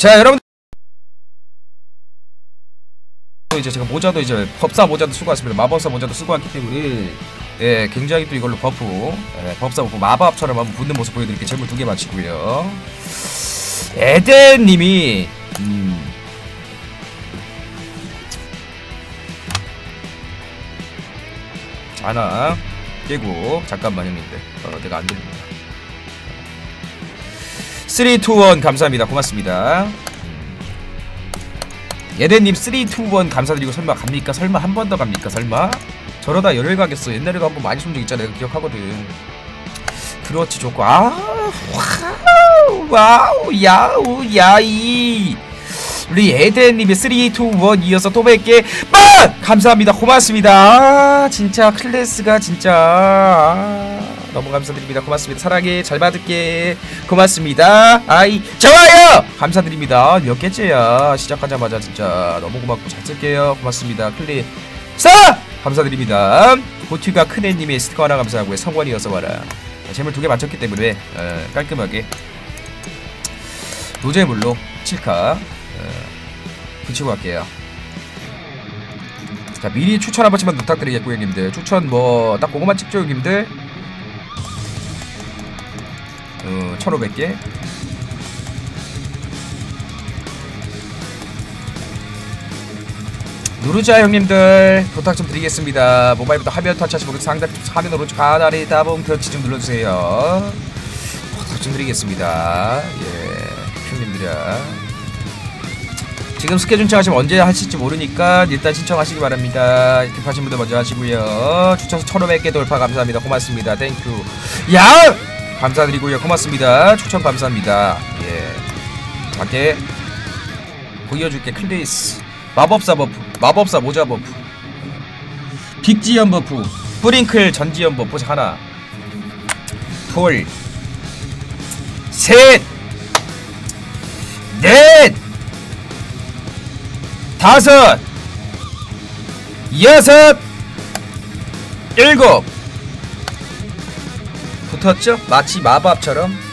자 여러분 이제 제가 모자도 이제 법사 모자도 쓰고 왔습니다. 마법사 모자도 쓰고 왔기 때문에 예 굉장히 또 이걸로 버프 예, 법사 버프 마법처럼 한번 붙는 모습 보여드릴게요. 재물 두 개 맞히고요. 에덴님이 음 하나 깨고 잠깐만 형님들. 어, 내가 안 들립니다 3, 2, 1 감사합니다. 고맙습니다. 예대님 3, 2, 1 감사드리고 설마 갑니까? 설마 한 번 더 갑니까? 설마? 저러다 열흘 가겠어. 옛날에도 한번 많이 쏜적 있잖아 내가 기억하거든. 그렇지 좋고. 아 와우 와우 야우 야이. 우리 에덴님이 3, 2, 1 이어서 또 뵐게. 빠! 감사합니다. 고맙습니다. 아, 진짜 클래스가 진짜. 아, 너무 감사드립니다. 고맙습니다. 사랑해. 잘 받을게. 고맙습니다. 아이 좋아요! 감사드립니다. 몇 개째야? 시작하자마자 진짜 너무 고맙고 잘 쓸게요. 고맙습니다. 클리. 싸 감사드립니다. 고티가 큰애님의 스티커 하나 감사하고요 성원이어서 와라. 재물 두 개 맞췄기 때문에 어, 깔끔하게. 노재물로 7카 붙이고 갈게요. 자 미리 추천 한 번씩만 부탁드리겠고요 형님들. 추천 뭐 딱 그거만 찍죠 형님들 어 1500개 누르자 형님들 부탁 좀 드리겠습니다 모바일부터 화면 터치하시고 상단 화면 오른쪽 가다리 따봉 터치 좀 눌러주세요 부탁 좀 드리겠습니다 예 형님들이야 지금 스케줄 신청하시면 언제 하실지 모르니까 일단 신청하시기 바랍니다. 급하신 분들 먼저 하시고요. 추천수 1500개 돌파 감사합니다. 고맙습니다. 땡큐. 야! 감사드리고요. 고맙습니다. 추천 감사합니다. 예. 밖에 보여줄게 클리스. 마법사 버프. 마법사 모자 버프. 빅지연 버프. 뿌링클 전지연 버프 하나. 둘. 셋. 넷. 다섯 여섯 일곱 붙었죠? 마치 마법처럼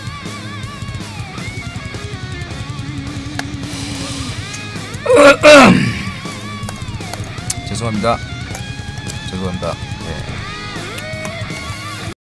죄송합니다 죄송합니다 네.